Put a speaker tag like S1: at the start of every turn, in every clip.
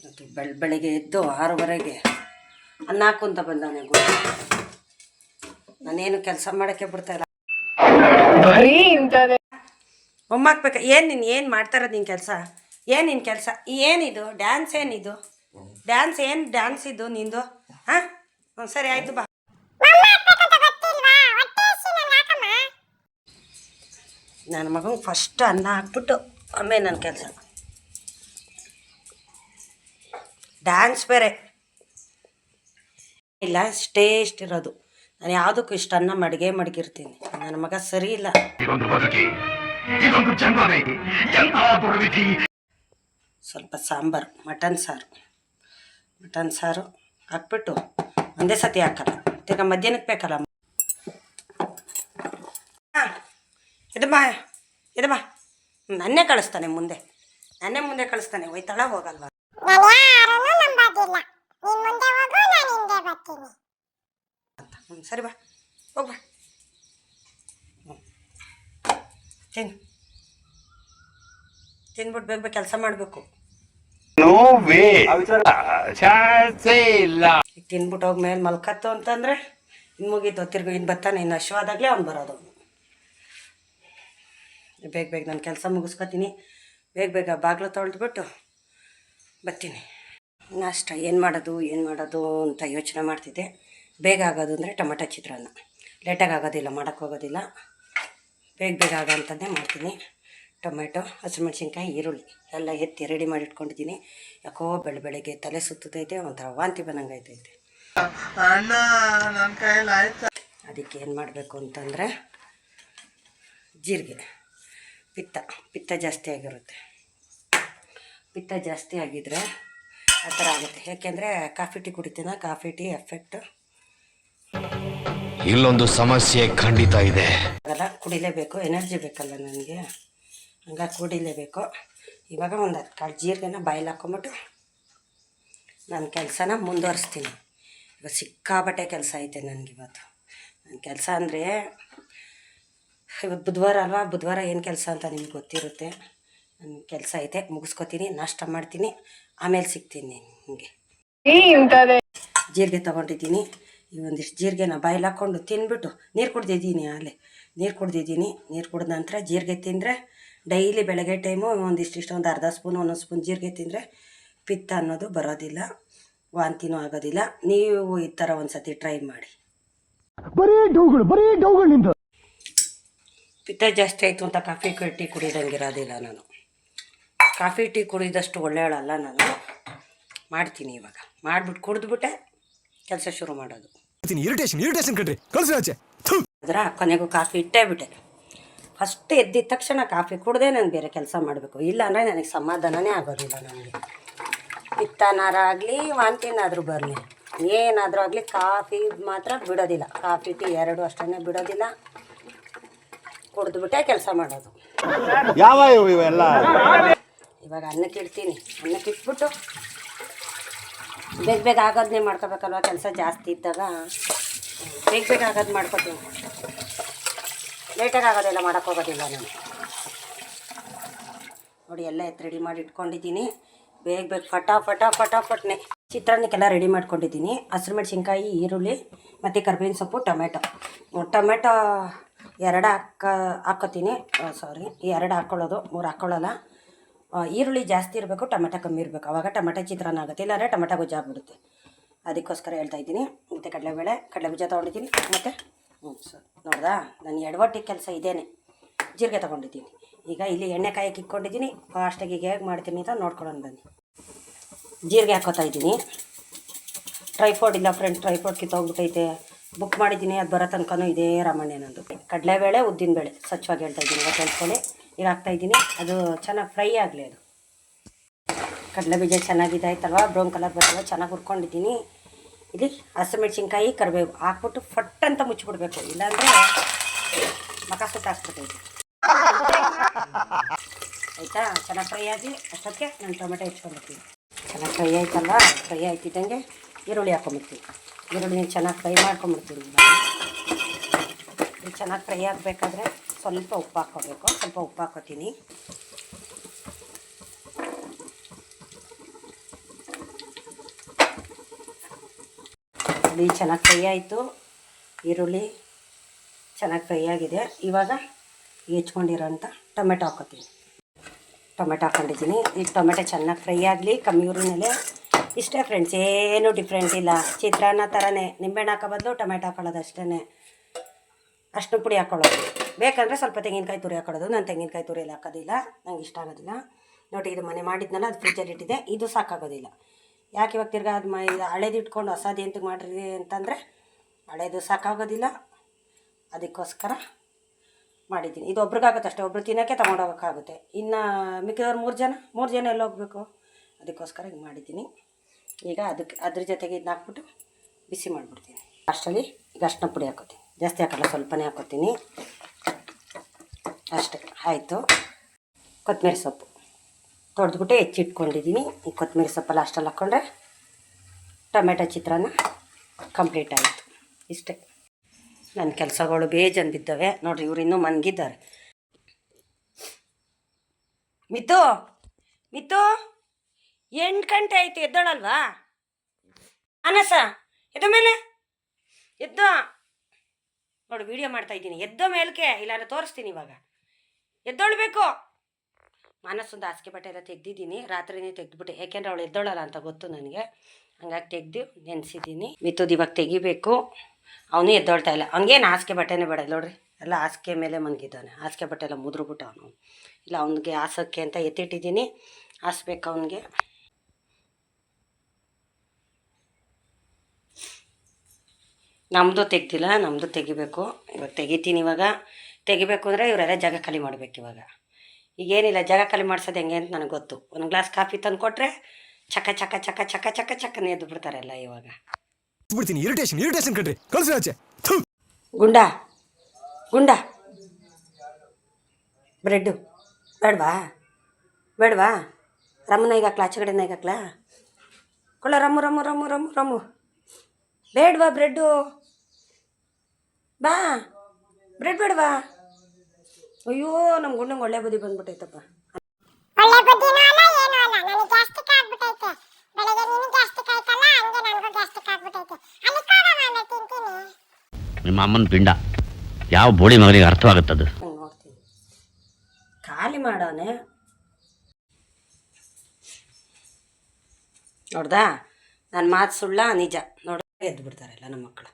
S1: ಇವತ್ತು ಬೆಳ ಬೆಳಗ್ಗೆ ಎದ್ದು ಆರೂವರೆಗೆ ಅನ್ನ ಹಾಕೊಂತ ಬಂದಾನೆ ಗುರು. ನಾನೇನು ಕೆಲಸ ಮಾಡೋಕ್ಕೆ ಬಿಡ್ತಾಯಿಲ್ಲ ಇಲ್ಲ. ಒಮ್ಮಾಕ್ಬೇಕ? ಏನು ನೀನು ಏನು ಮಾಡ್ತಾರ ನಿನ್ನ ಕೆಲಸ? ಏನು ನಿನ್ನ ಕೆಲಸ? ಏನಿದು? ಡ್ಯಾನ್ಸ್ ಏನಿದು? ಡ್ಯಾನ್ಸ್ ಏನು ಡ್ಯಾನ್ಸ್ ಇದು ನಿಂದು? ಹಾಂ? ಹ್ಞೂ ಸರಿ ಆಯಿತು ಬಾ. ನನ್ನ ಮಗಂಗೆ ಫಸ್ಟ್ ಅನ್ನ ಹಾಕ್ಬಿಟ್ಟು ಆಮೇಲೆ ನನ್ನ ಕೆಲಸ. ಡ್ಯಾನ್ಸ್ ಬೇರೆ. ಇಲ್ಲ ಇಷ್ಟೇ ಇರೋದು ನಾನು ಯಾವುದಕ್ಕೂ ಇಷ್ಟು ಅನ್ನ ಮಡಿಗೆ ಮಡಗಿರ್ತೀನಿ. ನನ್ನ ಮಗ ಸರಿ ಇಲ್ಲ. ಸ್ವಲ್ಪ ಸಾಂಬಾರು ಮಟನ್ ಸಾರು. ಮಟನ್ ಸಾರು ಹಾಕ್ಬಿಟ್ಟು ಒಂದೇ ಸತಿ ಹಾಕಲ್ಲ. ತಿರ್ಗ ಮಧ್ಯಾಹ್ನಕ್ಕೆ ಬೇಕಲ್ಲ. ಹಾಂ ಇದಮ್ಮ ಬಾ ಇದು ಬಾ. ನನ್ನೇ ಕಳಿಸ್ತಾನೆ ಮುಂದೆ. ನನ್ನೇ ಮುಂದೆ ಕಳಿಸ್ತಾನೆ. ಹೋಯ್ತಾಳ ಹೋಗಲ್ವಾ
S2: ನಾನು ಯಾರನ್ನೂ ನಂಬೋದಿಲ್ಲ ನೀನ್ ಮುಂದೆ ಹೋಗು ನಾನು
S1: ಹ್ಞೂ ಸರಿ ಬಾ. ಹೋಗ್ಬಾ ಹ್ಞೂ ತಿನ್ ತಿನ್ಬಿಟ್ಟು ಬೇಗ ಬೇಗ ಕೆಲಸ ಮಾಡಬೇಕು. ಈಗ ತಿನ್ಬಿಟ್ಟು ಹೋಗ್ಮೇಲೆ ಮಲ್ಕತ್ತು ಅಂತಂದರೆ ಇನ್ನು ಮುಗೀತು. ತಿರ್ಗಿ ಇನ್ನು ಬರ್ತಾನೆ. ಇನ್ನು ಅಶ್ವಾದಾಗಲೇ ಅವ್ನು ಬರೋದು. ಬೇಗ ಬೇಗ ನಾನು ಕೆಲಸ ಮುಗಿಸ್ಕೊತೀನಿ. ಬೇಗ ಬೇಗ ಬಾಗಿಲು ತೊಳೆದ್ಬಿಟ್ಟು ಬರ್ತೀನಿ. ನಾಷ್ಟ ಏನು ಮಾಡೋದು ಏನು ಮಾಡೋದು ಅಂತ ಯೋಚನೆ ಮಾಡ್ತಿದ್ದೆ. ಬೇಗ ಆಗೋದು ಅಂದರೆ ಟೊಮೆಟೊ ಚಿತ್ರಾನ್ನ. ಲೇಟಾಗಿ ಆಗೋದಿಲ್ಲ ಮಾಡೋಕ್ಕೋಗೋದಿಲ್ಲ ಬೇಗ ಬೇಗ ಆಗೋ ಮಾಡ್ತೀನಿ. ಟೊಮೆಟೊ ಹಸಿಮೆಣ್ಸಿನ್ಕಾಯಿ ಈರುಳ್ಳಿ ಎಲ್ಲ ಎತ್ತಿ ರೆಡಿ ಮಾಡಿ ಇಟ್ಕೊಂಡಿದ್ದೀನಿ. ಯಾಕೋ ಬೆಳೆ ಬೆಳಗ್ಗೆ ತಲೆ ಸುತ್ತೈತೆ ಒಂಥರ ವಾಂತಿ ಬಂದಂಗೆ ಅದಕ್ಕೆ ಏನು ಮಾಡಬೇಕು ಅಂತಂದರೆ ಜೀರಿಗೆ ಪಿತ್ತ. ಪಿತ್ತ ಜಾಸ್ತಿ ಆಗಿರುತ್ತೆ. ಪಿತ್ತ ಜಾಸ್ತಿ ಆಗಿದ್ರೆ ಆ ಥರ ಆಗುತ್ತೆ. ಯಾಕೆಂದರೆ coffee tea ಕುಡಿತೀನ? Coffee tea effect.
S3: ಇಲ್ಲೊಂದು ಸಮಸ್ಯೆ ಖಂಡಿತ ಇದೆ.
S1: ಅದೆಲ್ಲ ಕುಡಿಲೇಬೇಕು. ಎನರ್ಜಿ ಬೇಕಲ್ಲ ನನಗೆ. ಹಂಗಾಗಿ ಕುಡಿಲೇಬೇಕು. ಇವಾಗ ಒಂದು ಹತ್ತು ಕಾಳು ಜೀರಿಗೆನ ಬಾಯಲ್ಲಿ ಹಾಕ್ಕೊಂಬಿಟ್ಟು ನನ್ನ ಕೆಲಸನ ಮುಂದುವರಿಸ್ತೀನಿ. ಇವಾಗ ಸಿಕ್ಕಾಬಟ್ಟೆ ಕೆಲಸ ಐತೆ ನನಗಿವತ್ತು ನನ್ನ ಕೆಲಸ ಅಂದರೆ ಇವತ್ತು ಬುಧವಾರ ಅಲ್ವಾ? ಬುಧವಾರ ಏನು ಕೆಲಸ ಅಂತ ನಿಮ್ಗೆ ಗೊತ್ತಿರುತ್ತೆ. ನನ್ನ ಕೆಲಸ ಐತೆ ಮುಗಿಸ್ಕೊತೀನಿ ನಾಷ್ಟ ಮಾಡ್ತೀನಿ ಆಮೇಲೆ ಸಿಗ್ತೀನಿ ನಿಮಗೆ. ಜೀರಿಗೆ ತೊಗೊಂಡಿದ್ದೀನಿ. ಈ ಒಂದಿಷ್ಟು ಜೀರಿಗೆನ ಬಾಯಲ್ಲಿ ಹಾಕ್ಕೊಂಡು ತಿನ್ಬಿಟ್ಟು ನೀರು ಕುಡ್ದಿದ್ದೀನಿ ಅಲ್ಲೇ. ನೀರು ಕುಡ್ದಿದ್ದೀನಿ ನೀರು ಕುಡಿದ ನಂತರ ಜೀರಿಗೆ ತಿಂದರೆ ಡೈಲಿ ಬೆಳಗ್ಗೆ ಟೈಮು ಒಂದಿಷ್ಟು ಇಷ್ಟು ಒಂದು ಅರ್ಧ ಸ್ಪೂನ್ ಒಂದೊಂದು ಸ್ಪೂನ್ ಜೀರಿಗೆ ತಿಂದರೆ ಪಿತ್ತ ಅನ್ನೋದು ಬರೋದಿಲ್ಲ ವಾಂತಿನೂ ಆಗೋದಿಲ್ಲ. ನೀವು ಈ ಥರ ಒಂದು ಸತಿ ಟ್ರೈ ಮಾಡಿ. ಪಿತ್ತ ಜಾಸ್ತಿ ಆಯಿತು ಅಂತ ಕಾಫಿ ಟೀ ಕುಡಿದಂಗಿರೋದಿಲ್ಲ ನಾನು. ಕಾಫಿ ಟೀ ಕುಡಿದಷ್ಟು ಒಳ್ಳೆಯವಳಲ್ಲ ನಾನು. ಮಾಡ್ತೀನಿ ಇವಾಗ. ಮಾಡಿಬಿಟ್ಟು ಕುಡಿದ್ಬಿಟ್ಟೆ ಕೆಲಸ ಶುರು ಮಾಡೋದು.
S4: ಇರಿಟೇಷನ್ ಇರಿಟೇಷನ್ ಕಣ್ರಿ. ಕಳಿಸಿ ಆಚೆ. ಅದರ
S1: ಅದ್ರ ಕೊನೆಗೂ ಕಾಫಿ ಇಟ್ಟೇ ಬಿಟ್ಟೆ. ಫಸ್ಟ್ ಎದ್ದಿದ ತಕ್ಷಣ ಕಾಫಿ ಕುಡ್ದೇ ನಾನು ಬೇರೆ ಕೆಲಸ ಮಾಡಬೇಕು. ಇಲ್ಲ ಅಂದರೆ ನನಗೆ ಸಮಾಧಾನನೇ ಆಗೋದಿಲ್ಲ ನನಗೆ. ಪಿತ್ತನಾರಾಗಲಿ ವಾಂತಿನಾದರೂ ಬರಲಿ. ಏನಾದರೂ ಆಗಲಿ ಕಾಫಿ ಮಾತ್ರ ಬಿಡೋದಿಲ್ಲ. ಕಾಫಿ ಟೀ ಎರಡು ಅಷ್ಟನ್ನೇ ಬಿಡೋದಿಲ್ಲ. ಕುಡಿದ್ಬಿಟ್ಟೆ ಕೆಲಸ ಮಾಡೋದು.
S4: ಯಾವ ಇವೆಲ್ಲ?
S1: ಇವಾಗ ಅನ್ನಕ್ಕೆ ಇಡ್ತೀನಿ. ಅನ್ನಕ್ಕೆ ಇಟ್ಬಿಟ್ಟು ಬೇಗ ಬೇಗ ಆಗೋದನ್ನೇ ಮಾಡ್ಕೋಬೇಕಲ್ವ? ಕೆಲಸ ಜಾಸ್ತಿ ಇದ್ದಾಗ. ಬೇಗ ಬೇಗ ಆಗೋದು ಮಾಡ್ಕೋತೀನಿ. ಲೇಟಾಗಿ ಆಗೋದೆಲ್ಲ ಮಾಡೋಕ್ಕೆ ಹೋಗೋದಿಲ್ಲ ನಾನು. ನೋಡಿ, ಎಲ್ಲ ಎತ್ತು ರೆಡಿ ಮಾಡಿ ಇಟ್ಕೊಂಡಿದ್ದೀನಿ. ಬೇಗ ಬೇಗ ಫಟಾ ಫಟಾ ಫಟಾಫಟ್ನೆ ಚಿತ್ರಾನ್ನಕ್ಕೆಲ್ಲ ರೆಡಿ ಮಾಡ್ಕೊಂಡಿದ್ದೀನಿ. ಹಸಿರು ಮೆಣಸಿನ್ಕಾಯಿ, ಈರುಳ್ಳಿ ಮತ್ತು ಕರ್ಬೇವಿನ ಸೊಪ್ಪು ಟೊಮೆಟೊ ಟೊಮೆಟೊ ಎರಡು ಹಾಕ, ಹಾಕೋತೀನಿ. ಸಾರಿ ಎರಡು ಹಾಕ್ಕೊಳ್ಳೋದು ಮೂರು ಹಾಕ್ಕೊಳ್ಳಲ್ಲ ಈರುಳ್ಳಿ ಜಾಸ್ತಿ ಇರಬೇಕು, ಟೊಮೆಟೊ ಕಮ್ಮಿ ಇರಬೇಕು. ಆವಾಗ ಟೊಮೆಟೊ ಚಿತ್ರಾನ್ನ ಆಗುತ್ತೆ, ಇಲ್ಲಾಂದರೆ ಟೊಮೆಟೊ ಗೊಜ್ಜು ಆಗ್ಬಿಡುತ್ತೆ. ಅದಕ್ಕೋಸ್ಕರ ಹೇಳ್ತಾ ಇದ್ದೀನಿ. ಮತ್ತು ಕಡಲೆಬೇಳೆ, ಕಡಲೆಬೀಜ ತೊಗೊಂಡಿದ್ದೀನಿ. ಮತ್ತು ಹ್ಞೂ ಸರ್ ನೋಡ್ದಾ? ನಾನು ಎಡವಟ್ಟಿ ಕೆಲಸ ಇದೇನೆ. ಜೀರಿಗೆ ತೊಗೊಂಡಿದ್ದೀನಿ. ಈಗ ಇಲ್ಲಿ ಎಣ್ಣೆ ಕಾಯಕ್ಕೆ ಇಟ್ಕೊಂಡಿದ್ದೀನಿ ಫಾಸ್ಟಾಗಿ ಈಗ ಹೇಗೆ ಮಾಡ್ತೀನಿ ಅಂತ ನೋಡ್ಕೊಳ್ಳೋಣ ಬನ್ನಿ. ಜೀರಿಗೆ ಹಾಕೋತಾ ಇದ್ದೀನಿ. ಟ್ರೈಫೋಡ್ ಇಲ್ಲ ಫ್ರೆಂಡ್ ಟ್ರೈಫೋಡ್ ಕಿತ್ತೋಗ್ಬಿಟ್ಟೈತೆ ಬುಕ್ ಮಾಡಿದ್ದೀನಿ. ಅದು ಬರೋ ತನಕನೂ ಇದೇ ರಾಮಣ್ಯ ನಂದು. ಕಡಲೆಬೇಳೆ, ಉದ್ದಿನಬೇಳೆ. ಸ್ವಚ್ಛವಾಗಿ ಹೇಳ್ತಾ ಇದ್ದೀನಿ. ಹೇಳ್ಕೊಳ್ಳಿ. ಈಗ ಹಾಕ್ತಾಯಿದ್ದೀನಿ ಅದು ಚೆನ್ನಾಗಿ ಫ್ರೈ ಆಗಲಿ ಅದು. ಕಡಲೆ ಬೀಜ ಚೆನ್ನಾಗಿದೆ ಆಯ್ತಲ್ವಾ? ಬ್ರೌನ್ ಕಲರ್ ಬರ್ತವೆ ಚೆನ್ನಾಗಿ ಹುರ್ಕೊಂಡಿದ್ದೀನಿ. ಇಲ್ಲಿ ಹಸಿಮೆಣ್ಸಿನ್ಕಾಯಿ ಕರಿಬೇವು ಹಾಕ್ಬಿಟ್ಟು ಫಟ್ ಅಂತ ಮುಚ್ಚಿಬಿಡ್ಬೇಕು. ಇಲ್ಲಾಂದರೆ ಮಕ ಸುಟ್ಟು ಆಯಿತಾ? ಚೆನ್ನಾಗಿ ಫ್ರೈ ಆಗಿ ಅಷ್ಟಕ್ಕೆ ನಾನು ಟೊಮೆಟೊ ಹೆಚ್ಕೊಂಡ್ಬಿಡ್ತೀನಿ ಚೆನ್ನಾಗಿ ಫ್ರೈ ಆಯ್ತಲ್ಲ ಫ್ರೈ ಆಯ್ತಿದ್ದಂಗೆ ಈರುಳ್ಳಿ ಹಾಕೊಂಬಿಡ್ತೀನಿ ಈರುಳ್ಳಿ ಚೆನ್ನಾಗಿ ಫ್ರೈ ಮಾಡ್ಕೊಂಬಿಡ್ತೀನಿ. ಇದು ಚೆನ್ನಾಗಿ ಫ್ರೈ ಆಗಬೇಕಾದ್ರೆ ಸ್ವಲ್ಪ ಉಪ್ಪು ಹಾಕ್ಕೋಬೇಕು. ಸ್ವಲ್ಪ ಉಪ್ಪು ಹಾಕ್ಕೋತೀನಿ. ಅದು ಚೆನ್ನಾಗಿ ಫ್ರೈ ಆಯಿತು. ಈರುಳ್ಳಿ ಚೆನ್ನಾಗಿ ಫ್ರೈ ಆಗಿದೆ. ಇವಾಗ ಹೆಚ್ಕೊಂಡಿರೋಂಥ ಟೊಮೆಟೊ ಹಾಕ್ಕೋತೀನಿ. ಟೊಮೆಟೊ ಹಾಕ್ಕೊಂಡಿದ್ದೀನಿ. ಈ ಟೊಮೆಟೊ ಚೆನ್ನಾಗಿ ಫ್ರೈ ಆಗಲಿ, ಕಮ್ಮಿ ಊರಿನಲ್ಲೇ. ಇಷ್ಟೇ ಫ್ರೆಂಡ್ಸ್ ಏನೂ ಡಿಫ್ರೆಂಟ್ ಇಲ್ಲ. ಚಿತ್ರಾನ್ನ ಥರನೇ ನಿಂಬೆಹಣ್ಣು ಹಾಕೋ ಬದಲು ಟೊಮೆಟೊ ಹಾಕೊಳ್ಳೋದು ಅಷ್ಟೇ ಅಷ್ಟು ಪುಡಿ ಹಾಕ್ಕೊಳ್ಳೋದು ಬೇಕಂದರೆ ಸ್ವಲ್ಪ ತೆಂಗಿನಕಾಯಿ ತುರಿ ಹಾಕೊಳ್ಳೋದು. ನಾನು ತೆಂಗಿನಕಾಯಿ ತುರಿ ಎಲ್ಲ ಹಾಕೋದಿಲ್ಲ. ನಂಗೆ ಇಷ್ಟ ಆಗೋದಿಲ್ಲ. ನೋಡಿ, ಇದು ಮನೆ ಮಾಡಿದ್ನಲ್ಲ, ಅದು ಫ್ರಿಜ್ಜಲ್ಲಿ ಇಟ್ಟಿದೆ ಇದು ಸಾಕಾಗೋದಿಲ್ಲ. ಯಾಕೆ ಇವಾಗ ತಿರ್ಗಾ ಅದು ಮೈ ಇದು ಹಳೇದು ಇಟ್ಕೊಂಡು ಹೊಸದು ಎಂತಕ್ಕೆ ಮಾಡಿರಿ ಅಂತಂದರೆ, ಹಳೇದು ಸಾಕಾಗೋದಿಲ್ಲ. ಅದಕ್ಕೋಸ್ಕರ ಮಾಡಿದ್ದೀನಿ. ಇದು ಒಬ್ರಿಗಾಗುತ್ತೆ ಅಷ್ಟೇ. ಒಬ್ರು ತಿನ್ನೋಕ್ಕೆ ತೊಗೊಂಡೋಗೋಕ್ಕಾಗುತ್ತೆ. ಇನ್ನು ಮಿಕ್ಕಿದವ್ರು ಮೂರು ಜನ ಮೂರು ಜನ ಎಲ್ಲ ಹೋಗಬೇಕು? ಅದಕ್ಕೋಸ್ಕರ ಹಿಂಗೆ ಮಾಡಿದ್ದೀನಿ. ಈಗ ಅದಕ್ಕೆ, ಅದ್ರ ಜೊತೆಗೆ ಇದನ್ನ ಹಾಕ್ಬಿಟ್ಟು ಬಿಸಿ ಮಾಡಿಬಿಡ್ತೀನಿ. ಅಷ್ಟರಲ್ಲಿ ಈಗ ಪುಡಿ ಹಾಕೋತೀನಿ. ಜಾಸ್ತಿ ಹಾಕಲ್ಲ, ಸ್ವಲ್ಪನೇ ಹಾಕೋತೀನಿ. ಅಷ್ಟೇ, ಆಯಿತು. ಕೊತ್ತಂಬರಿ ಸೊಪ್ಪು. ತೊಡೆದ್ಬಿಟ್ಟು ಹೆಚ್ಚಿಟ್ಕೊಂಡಿದ್ದೀನಿ. ಈ ಕೊತ್ತಂಬರಿ ಸೊಪ್ಪೆಲ್ಲ ಅಷ್ಟಲ್ಲಿ ಹಾಕ್ಕೊಂಡ್ರೆ ಟೊಮೆಟೊ ಚಿತ್ರಾನ್ನ ಕಂಪ್ಲೀಟ್ ಆಯಿತು. ಇಷ್ಟೇ. ನನ್ನ ಕೆಲಸಗಳು ಬೇಜನ್ ಬಿದ್ದವೆ ನೋಡ್ರಿ, ಇವ್ರು ಇನ್ನೂ ಮನ್ಗಿದ್ದಾರೆ ಮಿತು ಮಿತು, ಎಂಟು ಗಂಟೆ ಆಯಿತು, ಎದ್ದೋಳಲ್ವಾ? ಅನಸ, ಎದ್ದ ಮೇಲೆ? ಎದ್ದ. ನೋಡಿ ವಿಡಿಯೋ ಮಾಡ್ತಾ ಇದ್ದೀನಿ. ಎದ್ದ ಮೇಲ್ಕೆ ಇಲ್ಲಾಂದ್ರೆ ತೋರಿಸ್ತೀನಿ ಇವಾಗ. ಎದ್ದೊಳ್ಬೇಕು. ಮನಸ್ಸೊಂದು ಹಾಸಿಗೆ ಬಟ್ಟೆ ಎಲ್ಲ ತೆಗ್ದಿದ್ದೀನಿ. ರಾತ್ರಿನೇ ತೆಗೆದ್ಬಿಟ್ಟೆ. ಯಾಕೆಂದ್ರೆ ಅವಳು ಎದ್ದೋಳಲ್ಲ ಅಂತ ಗೊತ್ತು ನನಗೆ. ಹಂಗಾಗಿ ತೆಗೆದು ನೆನೆಸಿದ್ದೀನಿ. ಮಿತ್ತುದು ಇವಾಗ ತೆಗಿಬೇಕು. ಅವನು ಎದ್ದೋಳ್ತಾ ಇಲ್ಲ. ಅವ್ನಿಗೇನು ಹಾಸಿಗೆ ಬಟ್ಟೆನೇ ಬೇಡ, ನೋಡ್ರಿ. ಎಲ್ಲ ಹಾಸಿಗೆ ಮೇಲೆ ಮನಗಿದ್ದಾನೆ. ಹಾಸಿಗೆ ಬಟ್ಟೆ ಎಲ್ಲ ಮುದ್ರುಬಿಟ್ಟು ಅವನು. ಇಲ್ಲ, ಅವನಿಗೆ ಹಾಸೋಕ್ಕೆ ಅಂತ ಎತ್ತಿಟ್ಟಿದ್ದೀನಿ. ಹಾಸ್ಬೇಕು ಅವನಿಗೆ. ನಮ್ಮದು ತೆಗ್ದಿಲ್ಲ ನಮ್ಮದು ತೆಗಿಬೇಕು. ಇವಾಗ ತೆಗಿತೀನಿ ಇವಾಗ. ತೆಗಿಬೇಕು ಅಂದರೆ ಇವರೆಲ್ಲ ಜಾಗ ಖಾಲಿ ಮಾಡಬೇಕು ಇವಾಗ. ಈಗೇನಿಲ್ಲ ಜಾಗ ಖಾಲಿ ಮಾಡ್ಸೋದು ಹೆಂಗೆ ಅಂತ ನನಗೆ ಗೊತ್ತು. ಒಂದು ಗ್ಲಾಸ್ ಕಾಫಿ ತಂದು ಕೊಟ್ಟರೆ ಚಕ ಚಕ ಚಕ ಚಕ ಚಕ ಚಕನೆ ಎದ್ದು ಬಿಡ್ತಾರೆಲ್ಲ ಇವಾಗ.
S4: ಬಿಡ್ತೀನಿ ಇರಿಟೇಷನ್ ಇರಿಟೇಷನ್ ಕಣ್ರಿ. ಕಳ್ಸಿ ಆಚೆ.
S1: ಗುಂಡ ಗುಂಡ. ಬ್ರೆಡ್ಡು. ಬೇಡವಾ? ಬೇಡವಾ? ರಮ್ಮನ ಈಗ ಹಾಕ್ಲಾ ಆಚೆ ಕಡೆನ ಈಗ ಹಾಕ್ಲಾ? ಕೊಳ್ಳ rum rum rum rum rum. ಬೇಡವಾ ಬ್ರೆಡ್ಡು? ಬಾ. ಬ್ರೆಡ್ ಬೇಡವಾ ಅಯ್ಯೋ ನಮ್ಮ ಗುಂಡಂಗೆ ಒಳ್ಳೆ ಬುದ್ಧಿ ಬಂದ್ಬಿಟ್ಟೈತಪ್ಪ.
S2: ಒಳ್ಳೆ ಬುದ್ಧಿನೂ ಅಲ್ಲ ಏನೂ ಅಲ್ಲ. ನನಗೆ ಗ್ಯಾಸ್ಟ್ರಿಕ್ ಆಗ್ಬಿಟ್ಟೈತೆ. ಬೆಳಗ್ಗೆ ಆಯ್ತಲ್ಲ ಹಂಗೆ ನನಗೂ ಗ್ಯಾಸ್ಟ್ರಿಕ್ ಆಗ್ಬಿಟ್ಟೈತೆ. ಅಲ್ಲಿ ಹೋಗಮ್ಮ ಆಮೇಲೆ ತಿಂತೀನಿ.
S5: ನಿಮ್ಮ ಅಮ್ಮನ ಪಿಂಡ ಯಾವ ಬೋಳಿ ಮಗನಿಗೆ ಅರ್ಥವಾಗುತ್ತದು?
S1: ಅದು ನೋಡ್ತೀನಿ. ಖಾಲಿ ಮಾಡೋನೆ. ನೋಡ್ದಾ? ನನ್ನ ಮಾತು ಸುಳ್ಳ ನಿಜ. ನೋಡ ಎದ್ದು ಬಿಡ್ತಾರೆಲ್ಲ ನಮ್ಮ ಮಕ್ಕಳು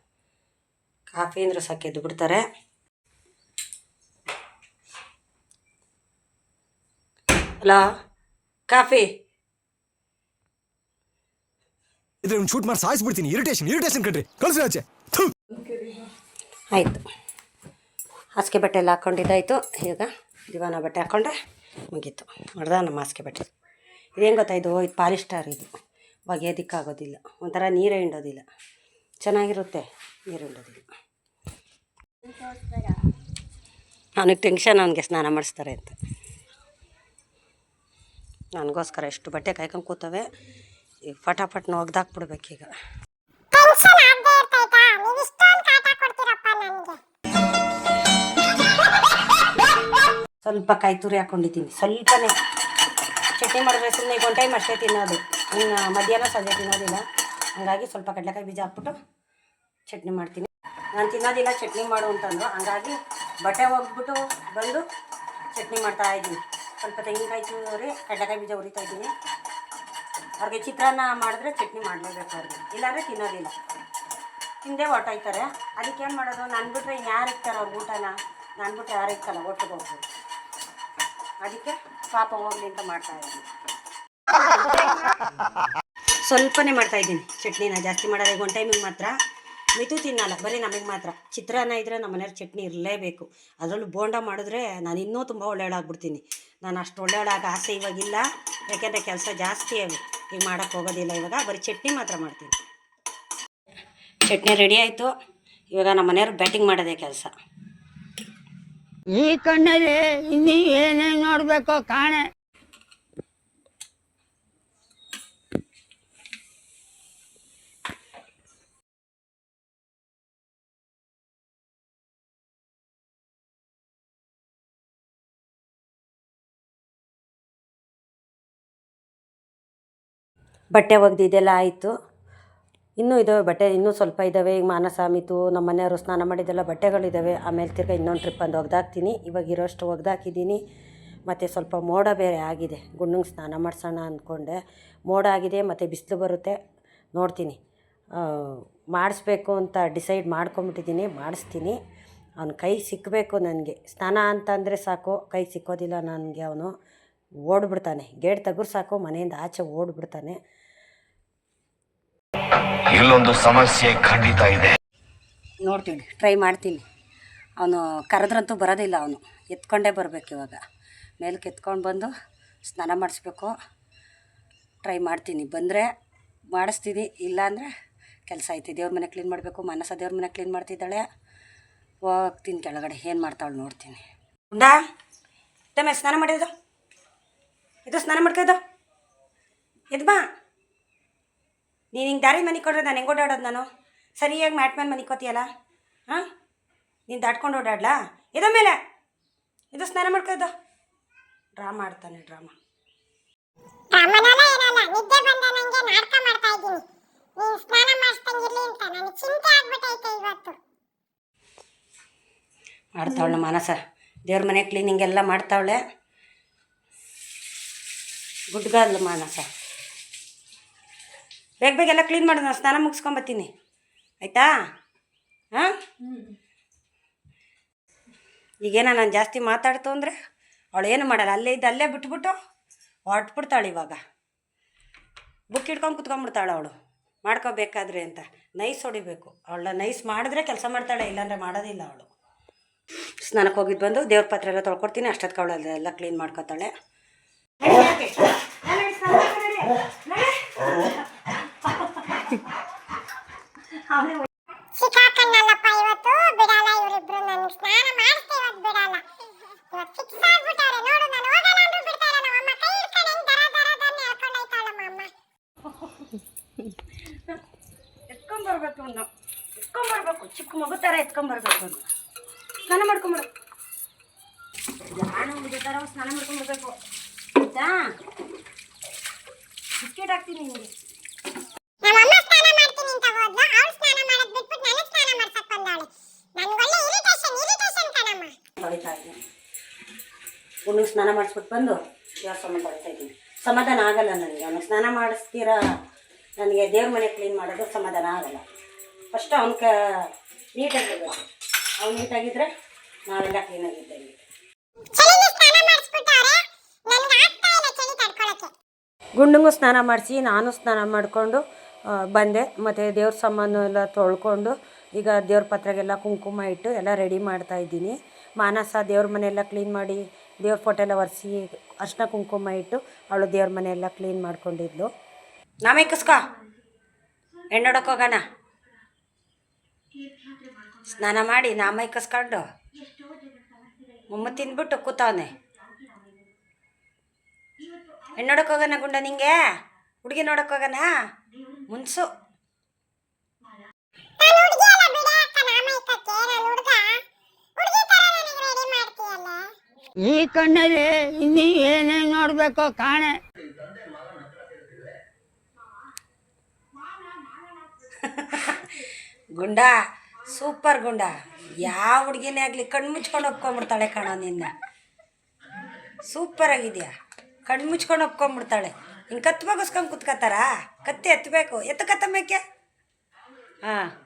S1: ಕಾಫಿ ಅಂದ್ರೆ ಬಿಡ್ತಾರೆ. Hello coffee.
S4: ಇದ್ರೆ ಒಂದು ಶೂಟ್ ಮಾಡಿ ಸಾಯಿಸ್ಬಿಡ್ತೀನಿ. ಇರಿಟೇಷನ್ ಇರಿಟೇಷನ್ ಕಣ್ರಿ. ಕಳಿಸಿ ಆಚೆ.
S1: ಆಯಿತು. ಹಾಸಿಗೆ ಬಟ್ಟೆ ಎಲ್ಲ ಹಾಕ್ಕೊಂಡಿದ್ದಾಯಿತು ಈಗ ದಿವಾನ ಬಟ್ಟೆ ಹಾಕ್ಕೊಂಡ್ರೆ ಮುಗೀತು. ಹೊಡೆದ ನಮ್ಮ ಹಾಸಿಗೆ ಬಟ್ಟೆ. ಇದೇನು ಗೊತ್ತಾ ಇದು? ಇದು ಪಾಲಿಸ್ಟಾರ್ ಇದು. ಒಗೆಯೋದಕ್ಕಾಗೋದಿಲ್ಲ. ಒಂಥರ ನೀರೇ ಹಿಂಡೋದಿಲ್ಲ. ಚೆನ್ನಾಗಿರುತ್ತೆ. ನೀರು ಹಿಂಡೋದಿಲ್ಲ. ಅವನಿಗೆ ಟೆನ್ಷನ್ ಅವನಿಗೆ ಸ್ನಾನ ಮಾಡಿಸ್ತಾರೆ ಅಂತ. ನನಗೋಸ್ಕರ ಎಷ್ಟು ಬಟ್ಟೆ ಕಾಯ್ಕೊಂಡು ಕೂತವೆ ಈಗ ಫಟಾಫಟ್ನ ಒಗ್ದಾಕ್ಬಿಡ್ಬೇಕೀಗ ಸ್ವಲ್ಪ ಕಾಯಿ ತುರಿ ಹಾಕೊಂಡಿದ್ದೀನಿ. ಸ್ವಲ್ಪನೇ. ಚಟ್ನಿ ಮಾಡಿದ್ರೆ ಸುಮ್ಮನೆ ಈಗ ಒಂದು ಟೈಮ್ ಅಷ್ಟೇ ತಿನ್ನೋದು. ಇನ್ನು ಮಧ್ಯಾಹ್ನ ಸಂಜೆ ತಿನ್ನೋದಿಲ್ಲ. ಹಾಗಾಗಿ ಸ್ವಲ್ಪ ಕಡಲೆಕಾಯಿ ಬೀಜ ಹಾಕ್ಬಿಟ್ಟು ಚಟ್ನಿ ಮಾಡ್ತೀನಿ. ನಾನು ತಿನ್ನೋದಿಲ್ಲ ಚಟ್ನಿ ಮಾಡು ಅಂತಂದ್ರು. ಹಂಗಾಗಿ ಬಟ್ಟೆ ಒಗ್ಬಿಟ್ಟು ಬಂದು ಚಟ್ನಿ ಮಾಡ್ತಾ ಇದ್ದೀನಿ. ಸ್ವಲ್ಪ ತೆಂಗಿನಕಾಯಿ ಚೂರಿ, ಕಡಲೆಕಾಯಿ ಬೀಜ ಹುರಿತಾ ಇದ್ದೀನಿ. ಅವ್ರಿಗೆ ಚಿತ್ರಾನ್ನ ಮಾಡಿದ್ರೆ ಚಟ್ನಿ ಮಾಡಲೇಬೇಕು ಅವ್ರಿಗೆ. ಇಲ್ಲಾಂದರೆ ತಿನ್ನೋದಿಲ್ಲ. ತಿಂದೇ ಅದಕ್ಕೆ ಏನು ಮಾಡೋದು? ನಾನು ಬಿಟ್ಟರೆ ಯಾರು ಇರ್ತಾರೆ ಅವ್ರ ಊಟನ? ನಾನು ಬಿಟ್ಟರೆ ಯಾರು ಇರ್ತಾರೆ, ಒಟ್ಟಿಗೆ ಹೋಗ್ಬೋದು. ಅದಕ್ಕೆ ಪಾಪ ಹೋಗಲಿ ಅಂತ ಮಾಡ್ತಾ ಇದ್ದೀನಿ. ಸ್ವಲ್ಪನೇ ಮಾಡ್ತಾ ಇದ್ದೀನಿ. ಚಟ್ನಿನ ಜಾಸ್ತಿ ಮಾಡೋದು ಒನ್ ಒಂದು ಟೈಮಿಗೆ ಮಾತ್ರ. ಮಿತು ತಿನ್ನಲ್ಲ. ಬರೀ ನಮಗೆ ಮಾತ್ರ. ಚಿತ್ರಾನ್ನ ಇದ್ದರೆ ನಮ್ಮ ಮನೆಯವ್ರ ಚಟ್ನಿ ಇರಲೇಬೇಕು. ಅದರಲ್ಲೂ ಬೋಂಡ ಮಾಡಿದ್ರೆ ನಾನು ಇನ್ನೂ ತುಂಬ ಒಳ್ಳೆಯಳಾಗ್ಬಿಡ್ತೀನಿ ನಾನು ಅಷ್ಟು ಒಳ್ಳೆಯಳಾಗ ಆಸೆ ಇವಾಗಿಲ್ಲ. ಯಾಕೆಂದರೆ ಕೆಲಸ ಜಾಸ್ತಿ ಆಗಿ ಈಗ ಮಾಡೋಕ್ಕೆ ಹೋಗೋದಿಲ್ಲ ಇವಾಗ. ಬರೀ ಚಟ್ನಿ ಮಾತ್ರ ಮಾಡ್ತೀನಿ. ಚಟ್ನಿ ರೆಡಿ ಆಯಿತು. ಇವಾಗ ನಮ್ಮ ಮನೆಯವ್ರು ಬ್ಯಾಟಿಂಗ್ ಮಾಡೋದೇ ಕೆಲಸ.
S6: ಈ ಕಣ್ಣಲ್ಲಿ ಇನ್ನೂ ಏನೇನು ನೋಡಬೇಕೋ ಕಾಣೆ.
S1: ಬಟ್ಟೆ ಒಗ್ದಿದ್ದೆಲ್ಲ ಆಯಿತು. ಇನ್ನೂ ಇದ್ದಾವೆ ಬಟ್ಟೆ, ಇನ್ನೂ ಸ್ವಲ್ಪ ಇದ್ದಾವೆ ಈಗ ಮಾನಸ ಮಿತು ನಮ್ಮ ಮನೆಯವರು ಸ್ನಾನ ಮಾಡಿದ್ದೆಲ್ಲ ಬಟ್ಟೆಗಳಿದ್ದಾವೆ ಆಮೇಲೆ ತಿರ್ಗಾ ಇನ್ನೊಂದು ಟ್ರಿಪ್ ಬಂದು ಒಗ್ದಾಕ್ತೀನಿ. ಇವಾಗ ಇರೋಷ್ಟು ಒಗ್ದಾಕಿದ್ದೀನಿ. ಮತ್ತು ಸ್ವಲ್ಪ ಮೋಡ ಬೇರೆ ಆಗಿದೆ. ಗುಂಡಂಗೆ ಸ್ನಾನ ಮಾಡಿಸೋಣ ಅಂದ್ಕೊಂಡೆ. ಮೋಡ ಆಗಿದೆ, ಮತ್ತು ಬಿಸಿಲು ಬರುತ್ತೆ. ನೋಡ್ತೀನಿ. ಮಾಡಿಸ್ಬೇಕು ಅಂತ ಡಿಸೈಡ್ ಮಾಡ್ಕೊಂಬಿಟ್ಟಿದ್ದೀನಿ. ಮಾಡಿಸ್ತೀನಿ. ಅವ್ನ ಕೈ ಸಿಕ್ಕಬೇಕು ನನಗೆ. ಸ್ನಾನ ಅಂತಂದರೆ ಸಾಕು. ಕೈ ಸಿಕ್ಕೋದಿಲ್ಲ ನನಗೆ ಅವನು. ಓಡ್ಬಿಡ್ತಾನೆ. ಗೇಟ್ ತೆಗ್ರು ಸಾಕು, ಮನೆಯಿಂದ ಆಚೆ ಓಡ್ಬಿಡ್ತಾನೆ.
S3: ಇಲ್ಲೊಂದು ಸಮಸ್ಯೆ ಖಂಡಿತ ಇದೆ.
S1: ನೋಡ್ತೀನಿ ಟ್ರೈ ಮಾಡ್ತೀನಿ. ಅವನು ಕರೆದ್ರಂತೂ ಬರೋದಿಲ್ಲ ಅವನು. ಎತ್ಕೊಂಡೇ ಬರಬೇಕು ಇವಾಗ. ಮೇಲಕ್ಕೆ ಎತ್ಕೊಂಡು ಬಂದು ಸ್ನಾನ ಮಾಡಿಸ್ಬೇಕು. ಟ್ರೈ ಮಾಡ್ತೀನಿ. ಬಂದರೆ ಮಾಡಿಸ್ತೀನಿ. ಇಲ್ಲಾಂದರೆ ಕೆಲಸ ಐತಿ ದೇವ್ರ ಮನೆ ಕ್ಲೀನ್ ಮಾಡಬೇಕು. ಮನಸ ದೇವ್ರ ಮನೆ ಕ್ಲೀನ್ ಮಾಡ್ತಿದ್ದಾಳೆ. ಹೋಗ್ತೀನಿ ಕೆಳಗಡೆ. ಏನು ಮಾಡ್ತಾಳೆ ನೋಡ್ತೀನಿ. ಉಂಡಾ? ತಮ್ಮ, ಸ್ನಾನ ಮಾಡಿದ್ದು? ಇದು ಸ್ನಾನ ಮಾಡ್ಕೊಯ್ದು ಇದು. ಬಾ. ನೀನು ಹಿಂಗೆ ದಾರಿ ಮನೆ ಕೊಡ್ರೆ ನಾನು ಹೆಂಗೆ ಓಡಾಡೋದು ನಾನು? ಸರಿಯಾಗಿ ಮ್ಯಾಟ್ ಮೇಲೆ ಮನೆ ಕೋತಿಯಲ್ಲ? ಹಾಂ? ನೀನು ದಾಟ್ಕೊಂಡು ಓಡಾಡ್ಲಾ? ಇದ ಮೇಲೆ. ಇದು ಸ್ನಾನ ಮಾಡ್ಕೋದು ಡ್ರಾಮಾ ಆಡ್ತಾನೆ ಡ್ರಾಮಾ. ಮಾಡ್ತಾವಳೆ ಮನಸ. ದೇವ್ರ ಮನೆ ಕ್ಲೀನಿಂಗ್ ಎಲ್ಲ ಮಾಡ್ತಾವಳೆ. ಗುಡ್ಗಾದ್ಲು ಮಾನಸ. ಬೇಗ ಬೇಗ ಎಲ್ಲ ಕ್ಲೀನ್ ಮಾಡೋದು ನಾನು ಸ್ನಾನ ಮುಗಿಸ್ಕೊಂಬತ್ತೀನಿ. ಆಯಿತಾ? ಹಾಂ? ಈಗೇನ ನಾನು ಜಾಸ್ತಿ ಮಾತಾಡ್ತು ಅಂದರೆ ಅವಳು ಏನು ಮಾಡಲ್ಲ ಅಲ್ಲೇ ಇದ್ದು ಅಲ್ಲೇ ಬಿಟ್ಬಿಟ್ಟು ಹೊರಟ್ಬಿಡ್ತಾಳೆ ಇವಾಗ. ಬುಕ್ ಹಿಡ್ಕೊಂಡು ಕುತ್ಕೊಂಡ್ಬಿಡ್ತಾಳೆ ಅವಳು. ಮಾಡ್ಕೋಬೇಕಾದ್ರೆ ಅಂತ. ನೈಸ್ ಹೊಡಿಬೇಕು. ಅವಳ ನೈಸ್ ಮಾಡಿದ್ರೆ ಕೆಲಸ ಮಾಡ್ತಾಳೆ ಇಲ್ಲಾಂದರೆ ಮಾಡೋದಿಲ್ಲ ಅವಳು. ಸ್ನಾನಕ್ಕೆ ಹೋಗಿದ್ದು ಬಂದು ದೇವ್ರ ಪಾತ್ರೆ ಎಲ್ಲ ತೊಳ್ಕೊಡ್ತೀನಿ ಅಷ್ಟೊತ್ತಿಗೆ ಅವಳು ಅದೆಲ್ಲ ಕ್ಲೀನ್ ಮಾಡ್ಕೊತಾಳೆ.
S2: ಸಿಕ್ಕಾಕಣ್ಣಲ್ಲಪ್ಪ ಇವತ್ತು? ಬಿಡಲ್ಲ ಇವರಿಬ್ರು ನನ್ಗೆ ಸ್ನಾನ ಮಾಡಿಸ್ತಾ ಇವತ್ತು ಬಿಡಲ್ಲ. ಇವತ್ತು ಫಿಕ್ಸ್ ಆಗ್ಬಿಟ್ಟಾರೆ ನೋಡು ನಾನು ಹೋಗಲ್ಲ ಅಂದ್ರೂ ಬಿಡ್ತಾ ಇಲ್ಲ. ನಮ್ಮಮ್ಮ ಕೈ ಹಿಡ್ಕೊಂಡು ಹೆಂಗ್ ದರ ದರ ದನ್ನ ಹೇಳ್ಕೊಂಡು ಹೋಯ್ತಾಳಮ್ಮ ಅಮ್ಮ.
S1: ಎತ್ಕೊಂಬರ್ಬೇಕು ಅವನು. ಎತ್ಕೊಂಬರ್ಬೇಕು. ಚಿಕ್ಕ ಮಗು ಥರ ಎತ್ಕೊಂಬರ್ಬೇಕು ಅವನು. ಸ್ನಾನ ಮಾಡ್ಕೊಂಬಿಡು. ಯಾಣ ಹುಡುಗ ಥರ ಸ್ನಾನ ಮಾಡ್ಕೊಂಬರ್ಬೇಕು ಆಯ್ತಾ? ಬಿಸ್ಕೆಟ್ ಹಾಕ್ತೀನಿ ನಿಮಗೆ
S2: ನಮ್ಮಮ್ಮ ಸ್ನಾನ ಮಾಡ್ತೀನಿ ಅಂತ ಹೋದ್ಲು ಅವಳು ಸ್ನಾನ ಮಾಡೋದ್ ಬಿಟ್ಬಿಟ್ಟು ನನಗೆ ಸ್ನಾನ ಮಾಡ್ಸಕ್ ಬಂದವಳೆ ನನ್ಗೆ ಒಳ್ಳೆ ಇರಿಟೇಷನ್ ಇರಿಟೇಷನ್ ಕಣಮ್ಮ
S1: ತೊಳಿತಾ ಇದ್ದೀನಿ ಹುಣ್ಣಿಗೆ ಸ್ನಾನ ಮಾಡಿಸ್ಬಿಟ್ಟು ಬಂದು ತೊಳಿತಾ ಇದ್ದೀನಿ. ಸಮಾಧಾನ ಆಗಲ್ಲ ನನಗೆ. ಅವನು ಸ್ನಾನ ಮಾಡಿಸ್ತೀರಾ? ನನಗೆ ದೇವ್ರ ಮನೆ ಕ್ಲೀನ್ ಮಾಡೋದು ಸಮಾಧಾನ ಆಗಲ್ಲ. ಫಸ್ಟ್ ಅವನ ಕ ನೀಟಾಗಿರ್ಬೇಕು ಅವ್ನು ನೀಟಾಗಿದ್ದರೆ ನಾವೆಲ್ಲ ಕ್ಲೀನಾಗಿದ್ದೇವೆ ಗುಂಡುಗು ಸ್ನಾನ ಮಾಡಿಸಿ ನಾನು ಸ್ನಾನ ಮಾಡಿಕೊಂಡು ಬಂದೆ. ಮತ್ತು ದೇವ್ರ ಸಾಮಾನು ಎಲ್ಲ ತೊಳ್ಕೊಂಡು ಈಗ ದೇವ್ರ ಪತ್ರೆಗೆಲ್ಲ ಕುಂಕುಮ ಇಟ್ಟು ಎಲ್ಲ ರೆಡಿ ಮಾಡ್ತಾ ಇದ್ದೀನಿ. ಮಾನಸ ದೇವ್ರ ಮನೆಯೆಲ್ಲ ಕ್ಲೀನ್ ಮಾಡಿ ದೇವ್ರ ಫೋಟೋ ಎಲ್ಲ ಒರೆಸಿ ಅರ್ಶಿನ ಕುಂಕುಮ ಇಟ್ಟು ಅವಳು ದೇವ್ರ ಮನೆಯೆಲ್ಲ ಕ್ಲೀನ್ ಮಾಡ್ಕೊಂಡಿದ್ಲು. ನಾಮೇ ಕಸ್ಕೋ. ಎಣ್ಣೊಡಕ್ಕೆ ಹೋಗೋಣ. ಸ್ನಾನ ಮಾಡಿ ನಾಮೈ ಕಸ್ಕೊಂಡು. ಮೊಮ್ಮ ತಿಂದ್ಬಿಟ್ಟು ಕೂತವನೆ. ಹೆಣ್ಣೊಡಕ್ಕೆ ಹೋಗೋಣ ಗುಂಡ ನಿಂಗೆ? ಹುಡುಗಿ ನೋಡಕ್ಕೆ ಹೋಗೋಣ? ಮುನ್ಸು
S2: ನಾನು ಹುಡುಗಿ ಅಲ್ಲ ಬಿಡೆ ಅಕ್ಕ ನಾಮೈಕಕ್ಕೆ ನಾನು ಹುಡುಗ ಹುಡುಗಿ ತರ ನನಗೆ ರೆಡಿ ಮಾಡ್ತೀಯಲ್ಲ
S6: ಈ ಕಣ್ಣಲ್ಲಿ ಇನ್ನೂ ಏನೇನು ನೋಡ್ಬೇಕೋ ಕಾಣೆ.
S1: ಗುಂಡ, ಸೂಪರ್ ಗುಂಡ. ಯಾವ ಹುಡುಗಿನೇ ಆಗಲಿ ಕಣ್ಣು ಮುಚ್ಕೊಂಡು ಒಪ್ಕೊಂಡ್ಬಿಡ್ತಾಳೆ ಕಣೋ ನಿನ್ನ. ಸೂಪರ್ ಆಗಿದೆಯಾ. ಕಣ್ಣು ಮುಚ್ಕೊಂಡು ಒಪ್ಕೊಂಡ್ಬಿಡ್ತಾಳೆ. ಹಿಂಗೆ ಕತ್ತು ಮಗಸ್ಕೊಂಡು ಕುತ್ಕೋತಾರ ಕತ್ತಿ ಎತ್ತಬೇಕು. ಎತ್ತ ಮೇಕೆ ಹಾಂ.